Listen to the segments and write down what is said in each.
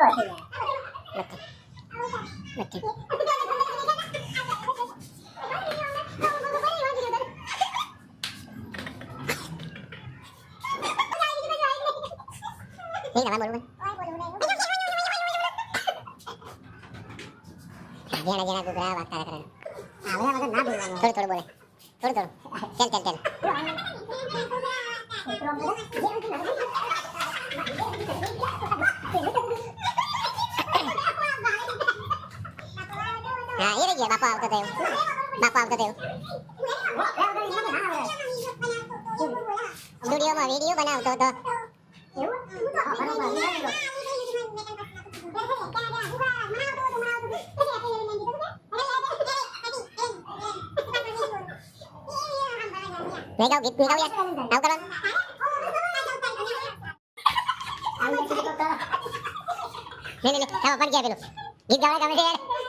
Mặt Mặt Nghĩ là ba luôn ಜನ ಜನ ಗೊಬ್ಬರ ಹಾಕ್ತಾರೆ ತೊಳು ತೊಳು ಬೋಲೆ ತೊಳು ತೊಳು ಕೇಳ್ತೇನೆ બોલે થોડું થોડું ચાલ ચાલ ચાલ હા એ રહી ગયા બાપા આવતો થયો બાપા આવતો થયો સ્ટુડિયોમાં વિડીયો બનાવતો હતો નહીં ગાવ ગીત નહીં ગાવ યાર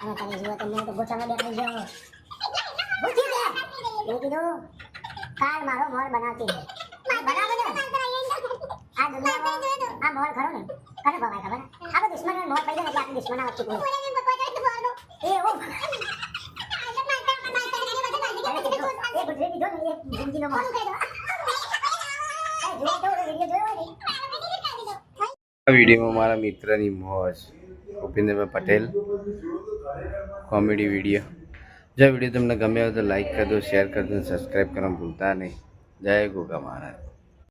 અને તમે જુઓ તો મેં તો ગોઠામાં બેઠી ગયો ગોઠી દે મેં કીધું કાલ મારો મોર બનાવતી છે આ બનાવે ને? આ દુનિયામાં આ મોર ખરો ને? કને ભવાય ખબર આપણે દુશ્મન મોર પડી જાય એટલે આપણે દુશ્મન આવતી કોઈ એ ઓ એ ગુજરી દીધો ને એ જિંદગીનો મોર. એ તો વિડિયો જોયો ને. આ વિડીયોમાં મારા મિત્રની મોજ ભૂપેન્દ્રભાઈ પટેલ કોમેડી વીડિયો. જો વીડિયો તમને ગમ્યો હોય તો લાઈક કરજો શેર કરજો સબસ્ક્રાઈબ કરવાનું ભૂલતા નહીં. જય ગોગા મહારાજ.